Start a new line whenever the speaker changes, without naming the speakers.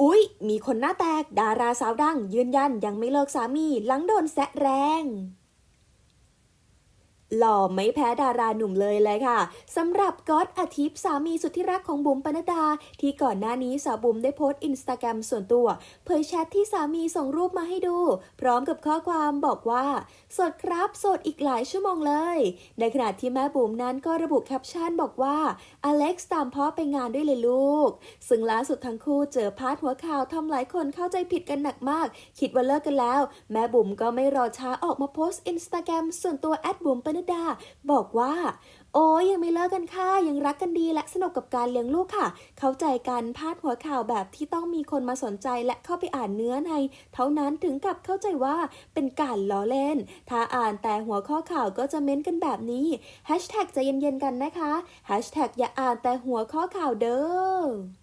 อุ๊ย มีคนหน้าแตก ดาราสาวดัง ยืนยันยังไม่เลิกสามีหลังโดนแซะแรง หล่อไม่แพ้ดาราหนุ่มเลยเลยค่ะสำหรับก๊อตอาทิตย์สามีสุดที่รักของบุ๋มปนัดดา ที่ก่อนหน้านี้สาวบุ๋มได้โพสต์อินสตาแกรมส่วนตัว เผยแชทที่สามีส่งรูปมาให้ดู พร้อมกับข้อความบอกว่า สดครับสดอีกหลายชั่วโมงเลย ในขณะที่แม่บุ๋มนั้นก็ระบุแคปชั่นบอกว่าอเล็กซ์ตามพ่อไปงานด้วยเลยลูก ซึ่งล่าสุดทั้งคู่เจอพาดหัวข่าวทำหลายคนเข้าใจผิดกันหนักมาก คิดว่าเลิกกันแล้ว แม่บุ๋มก็ไม่รอช้าออกมาโพสต์อินสตาแกรมส่วนตัวแอดบุ๋มปนัดดา บอกว่าโอ้ยยังไม่เลิกกันค่ะ ยังรักกันดีและสนุกกับการเลี้ยงลูกค่ะ เข้าใจกันพาดหัวข่าวแบบที่ต้องมีคนมาสนใจและเข้าไปอ่านเนื้อใน เท่านั้นถึงกับเข้าใจว่าเป็นการล้อเล่น ถ้าอ่านแต่หัวข้อข่าวก็จะเม้นกันแบบนี้แฮชแท็กใจเย็นๆกันนะคะแฮชแท็กอย่าอ่านแต่หัวข้อข่าวเด้อ